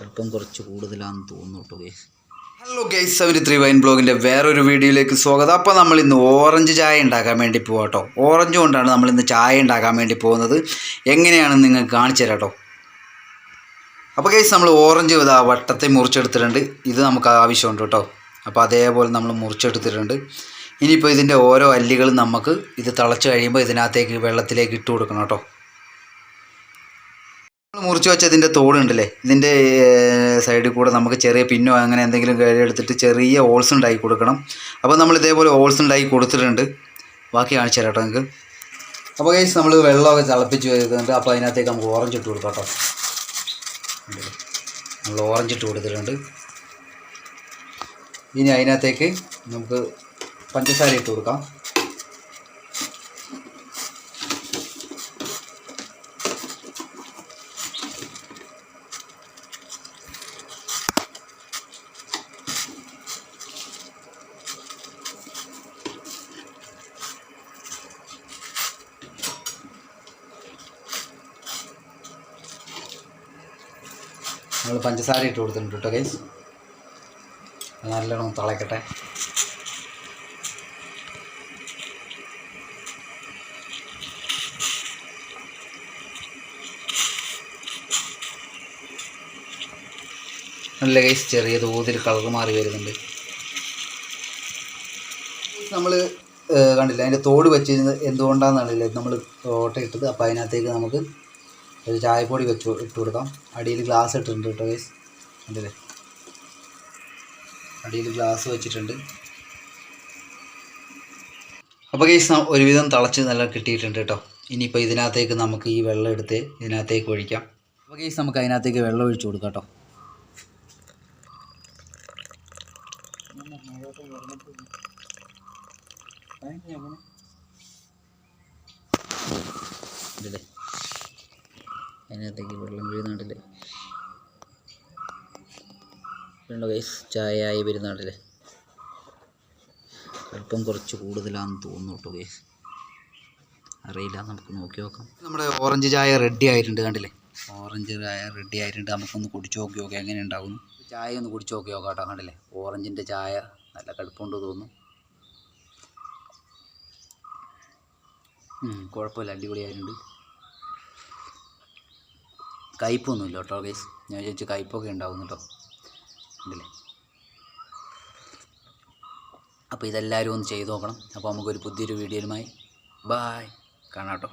അല്പം കുറച്ച് കൂടുതലാണെന്ന് തോന്നുന്നു കേട്ടോ ഗൈസ് ഹലോ ഗൈസ് അവർ ത്രീ വൈൻ ബ്ലോഗിന്റെ വേറൊരു വീഡിയോയിലേക്ക് സ്വാഗതം. അപ്പോൾ നമ്മൾ ഇന്ന് ഓറഞ്ച് ചായ ഉണ്ടാക്കാൻ വേണ്ടി പോകാം കേട്ടോ ഓറഞ്ച് കൊണ്ടാണ് നമ്മൾ ഇന്ന് ചായ ഉണ്ടാക്കാൻ വേണ്ടി പോകുന്നത്. എങ്ങനെയാണ് നിങ്ങൾക്ക് കാണിച്ചു തരാം കേട്ടോ അപ്പോൾ ഗൈസ് നമ്മൾ ഓറഞ്ച് ഇതാ വട്ടത്തെ മുറിച്ചെടുത്തിട്ടുണ്ട്. ഇത് നമുക്ക് ആവശ്യമുണ്ട് കേട്ടോ അപ്പോൾ അതേപോലെ നമ്മൾ മുറിച്ചെടുത്തിട്ടുണ്ട്. ഇനിയിപ്പോൾ ഇതിന്റെ ഓരോ അല്ലികളും നമുക്ക് ഇത് തിളച്ച് കഴിയുമ്പോൾ ഇതിനകത്തേക്ക് വെള്ളത്തിലേക്ക് ഇട്ട് കൊടുക്കണം കേട്ടോ മുറിച്ച് വെച്ച ഇതിന്റെ തോടുണ്ടല്ലേ? ഇതിന്റെ സൈഡിൽ കൂടെ നമുക്ക് ചെറിയ പിന്നോ അങ്ങനെ എന്തെങ്കിലും എടുത്തിട്ട് ചെറിയ ഹോൾസ് ഉണ്ടാക്കി കൊടുക്കണം. അപ്പോൾ നമ്മൾ ഇതേപോലെ ഹോൾസ് ഉണ്ടാക്കി കൊടുത്തിട്ടുണ്ട്. ബാക്കി കാണിച്ചു തരാം കേട്ടോ നിങ്ങൾക്ക്. അപ്പോൾ കഴിച്ച് നമ്മൾ വെള്ളമൊക്കെ തിളപ്പിച്ച് വരുന്നുണ്ട് അപ്പോൾ അതിനകത്തേക്ക് നമുക്ക് ഓറഞ്ച് ഇട്ട് കൊടുക്കാം കേട്ടോ. നമ്മൾ ഓറഞ്ച് ഇട്ട് കൊടുത്തിട്ടുണ്ട്. ഇനി അതിനകത്തേക്ക് നമുക്ക് പഞ്ചസാര ഇട്ട് കൊടുക്കാം. നമ്മൾ പഞ്ചസാര ഇട്ട് കൊടുത്തിട്ടുണ്ട് കേട്ടോ ഗൈസ് നല്ലോണം തിളക്കട്ടെ. നല്ല ഗൈസ് ചെറിയ തോതിൽ കളർ മാറി വരുന്നുണ്ട്. നമ്മൾ കണ്ടില്ല അതിന്റെ തോട് വെച്ചിരുന്നത് എന്തുകൊണ്ടാണെന്നറിയില്ല നമ്മൾ ഓട്ട ഇട്ടത് അപ്പോൾ അതിനകത്തേക്ക് നമുക്ക് ഒരു ചായപ്പൊടി വെച്ച് ഇട്ട് കൊടുക്കാം. അടിയിൽ ഗ്ലാസ് ഇട്ടിട്ടുണ്ട് കേട്ടോ ഗൈസ് കണ്ടില്ലേ? അടിയിൽ ഗ്ലാസ് വെച്ചിട്ടുണ്ട്. അപ്പോൾ ഗൈസ് ഒരുവിധം തിളച്ച് നല്ല കിട്ടിയിട്ടുണ്ട് കേട്ടോ. ഇനിയിപ്പോൾ ഇതിനകത്തേക്ക് നമുക്ക് ഈ വെള്ളം എടുത്ത് ഇതിനകത്തേക്ക് ഒഴിക്കാം. അപ്പോൾ ഗൈസ് നമുക്ക് അതിനകത്തേക്ക് വെള്ളം ഒഴിച്ച് കൊടുക്കാം കേട്ടോ. അതിനകത്തേക്ക് വെള്ളം വീഴുന്നുണ്ടല്ലേ വേണ്ട ഗൈസ് ചായ ആയി വരുന്നുണ്ടല്ലേ? അല്പം കുറച്ച് കൂടുതലാണെന്ന് തോന്നുന്നു കേട്ടോ കേസ് അറിയില്ല നമുക്ക് നോക്കി നോക്കാം. നമ്മുടെ ഓറഞ്ച് ചായ റെഡി ആയിട്ടുണ്ട് കണ്ടില്ലേ? ഓറഞ്ച് ചായ റെഡി ആയിട്ടുണ്ട്. നമുക്കൊന്ന് കുടിച്ച് നോക്കി നോക്കാം എങ്ങനെ ഉണ്ടാകുന്നു. ചായ ഒന്ന് കുടിച്ച് നോക്കി നോക്കാം കേട്ടോ കണ്ടില്ലേ? ഓറഞ്ചിന്റെ ചായ നല്ല കടുപ്പമുണ്ട് തോന്നുന്നു. കുഴപ്പമില്ല അടിപൊളിയായിട്ടുണ്ട്. കയ്പൊന്നുമില്ല കേട്ടോ ഗൈസ് ഞാൻ വിചാരിച്ചു കയ്പൊക്കെ ഉണ്ടാവും കേട്ടോ. ഉണ്ടല്ലേ? അപ്പോൾ ഇതെല്ലാവരും ഒന്ന് ചെയ്ത് നോക്കണം. അപ്പോൾ നമുക്കൊരു പുതിയൊരു വീഡിയോയുമായി ബായ് കാണാം കേട്ടോ.